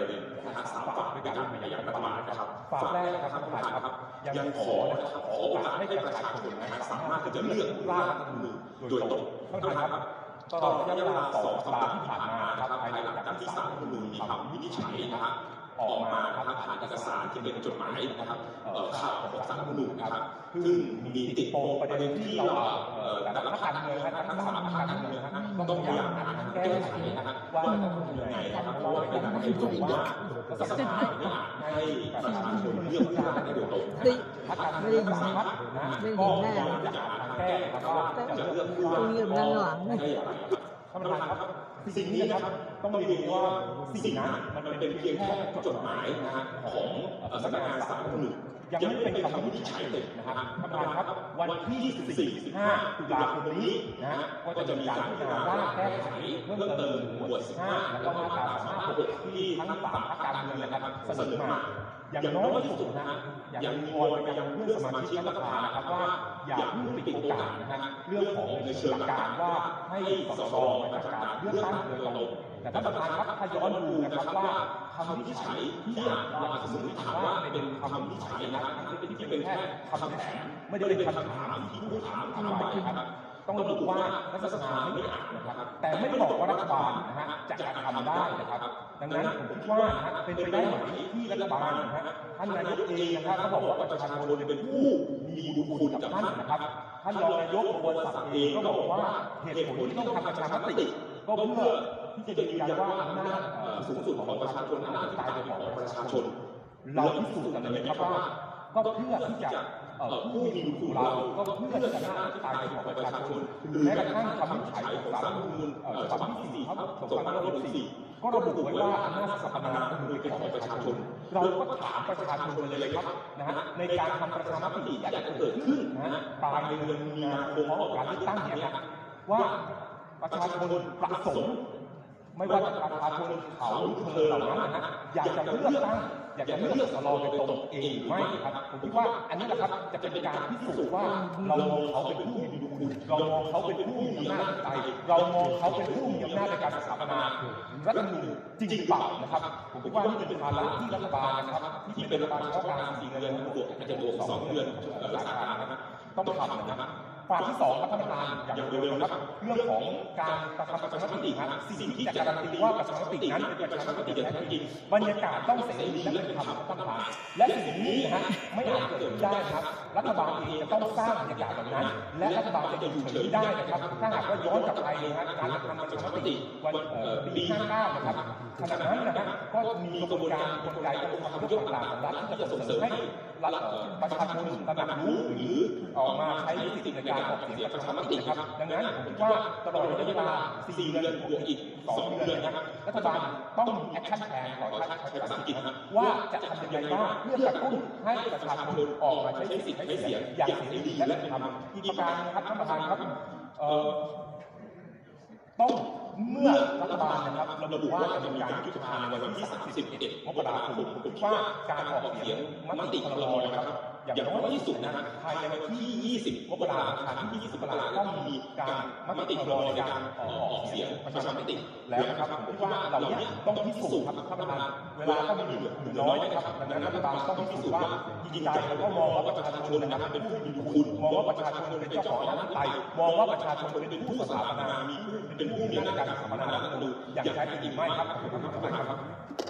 ประเด็นนะฮะสามฝากด้วยกันมายังรัฐบาลนะครับฝากแรกนะครับท่านประธานครับยังขอนะครับขอโอกาสให้ประชาชนนะฮะสามารถที่จะเลือกร่างรัฐธรรมนูญโดยตรงท่านประธานครับตลอดระยะเวลาสองสัปดาห์ที่ผ่านมานะครับภายหลังจากที่ศาลรัฐธรรมนูญมีคำวินิจฉัยนะครับ ออกมานะครับผ่านเอกสารที่เป็นจดหมายนะครับเอ่อข่าวของศาลรัฐธรรมนูญนะครับซึ่งมีติดโปงประเด็นที่เราเอ่อแต่ละพรรคการเมืองนะครับทั้งสามพรรคการเมืองนะครับต้องพยายามหาทางแก้ไขนะครับว่าจะทำยังไงนะครับเพราะว่าเป็นประเด็นที่ว่ารัฐสภาไม่อาจให้ประชาชนเลือกร่างได้โดยตรงได้พรรคการไม่เมืได้องยินสามพรรคนะก็พยายามจะหาทางแก้นะครับว่าจะเลือกผู้ว่าคุยกับด้านหลังได้อย่างไรครับท่านประธานครับสิ่งนี้นะครับต้องเรียนว่าสิ่งนั้นมันเป็นเพียงแค่จดหมายนะฮะของสำนักงานสารรัฐธรรมนูญยังไม่เป็นคำวินิจฉัยเลยนะฮะท่านประธานครับวันที่24 15ตุลาคมนี้นะฮะก็จะมีการพิจารณาร่างแก้ไขเพิ่มเติมหมวด15แล้วก็มาตรา356ที่ทั้งสามพรรคการเมืองนะครับเสนอมาอย่างน้อยที่สุดนะฮะยังมีวอนไปยังเพื่อนสมาชิกรัฐสภาครับว่าอย่าเพิ่งปิดโอกาสนะฮะเรื่องของในเชิงหลักการว่าให้สสมาจากการเลือกตั้งโดยตรงแต่ท่านประธานครับถ้าย้อนดูนะครับว่าคำวินิจฉัยที่อาจเราอาจจะสมมติฐานว่าเป็นคำวินิจฉัยนะครับทั้งที่เป็นแค่คำแถมไม่ได้เป็นคำถามที่ผู้ถามถามไปนะครับต้องระบุว่ารัฐสภาไม่อ่านนะครับ แต่ไม่ได้บอกว่ารัฐบาลนะฮะจะทำได้นะครับ ดังนั้นผมคิดว่าเป็นไปได้ไหมที่รัฐบาลนะฮะท่านนายกเองนะครับเขาบอกว่าประชาชนเป็นผู้มีบุญคุณกับท่านนะครับ ท่านรองนายกบวรศักดิ์เองก็บอกว่าเหตุผลที่ต้องทำประชามติ ก็เพื่อที่จะยืนยันว่าอำนาจเอ่อสูงสุดของประชาชนอำนาจตายเป็นของประชาชน เราพิสูจน์กันเลยนะครับว่าก็เพื่อที่จะเอ่อผู้มีบุญคุณเราก็เพื่อที่จะหน้าที่ตายเป็นของประชาชนหรือแม้กระทั่งคำวินิจฉัยของสารรัฐธรรมนูญเอ่อฉบับที่4ทับ2564ก็ระบุไว้ว่าอำนาจสถาปนารัฐธรรมนูญเป็นของประชาชน เราก็ถามประชาชนเลยครับนะฮะในการทำประชามติที่จะเกิดขึ้นนะฮะปลายเดือนมีนาคมพร้อมกับการเลือกตั้งเนี่ยนะว่า ประชาชนประสงค์ไม่ว่าจะประชาชนเขาเธอเหล่านั้นนะฮะอยากจะเลือกตั้งอยากจะเลือกสลอโดยตรงเองหรือไม่ครับผมคิดว่าอันนี้แหละครับจะเป็นการพิสูจน์ว่าเรามองเขาเป็นผู้มีบุญคุณเรามองเขาเป็นผู้มีอำนาจใจเรามองเขาเป็นผู้มีอำนาจในการสถาปนารัฐธรรมนูญจริงเปล่านะครับผมคิดว่านี่เป็นภาระที่รัฐบาลนะครับที่เป็นรัฐบาลเฉพาะการสี่เดือนบวกอาจจะบวกสองเดือนรักษาการนะครับต้องทำนะครับ ฝ่ายที่สองครับท่านประธานอย่างเร็วๆนะครับเรื่องของการประทำประชามติครับสิ่งที่จะการันตีว่าประชามตินั้นเป็นประชามติอย่างแท้จริงบรรยากาศต้องเสรีและเป็นธรรมครับท่านประธานและสิ่งนี้นะฮะไม่อาจเกิดขึ้นได้ครับรัฐบาลเองต้องสร้างบรรยากาศแบบนั้น และรัฐบาลจะอยู่เฉยไม่ได้นะครับ ถ้าหากว่าย้อนกลับไปนะฮะการกระทำประชามติวันปี59นะครับขณะนั้นนะฮะก็มีกระบวนการกลไกการทำยกต่างๆของรัฐที่จะส่งเสริมให้รัฐประชาชนตระหนักรู้หรือออกมาใช้สิทธิในการออกเสียงประชามตินะครับ ดังนั้นผมว่าตลอดระยะเวลา4เดือนบวกอีก2เดือนนะครับรัฐบาลต้องมีแอคชั่นแผนขอใช้ภาษาอังกฤษว่าจะทำยังไงบ้างเพื่อกระตุ้นให้ประชาชนออกมาใช้สิทธิ์ใช้เสียงอย่างเสรีและเป็นธรรมอีกประการครับท่านประธานครับต้องเมื่อรัฐบาลนะครับระบุว่าจะมีการยุบสภาในวันที่ 31 มกราคมผมคิดว่าการออกเสียงมติครมนะครับ อย่างน้อยที่สุดนะภายในวันที่ 20มกราคมที่ 20มกราคมต้องมีการมติครมในการออกเสียงประชามติแล้วนะครับผมคิดว่าเราเนี้ยต้องพิสูจน์ครับท่านประธานเวลาก็มีเหลือน้อยนะครับดังนั้นรัฐบาลต้องพิสูจน์ว่าจริงใจแล้วก็มองว่าประชาชนนะครับเป็นผู้มีคุณมองว่าประชาชนเป็นเจ้าของอำนาจไทยมองว่าประชาชนเป็นผู้สถาปนามีเป็นผู้มีอำนาการสถาปนารัฐธรรมนูอย่างแท้จริงไหมครับขอบคุณครับ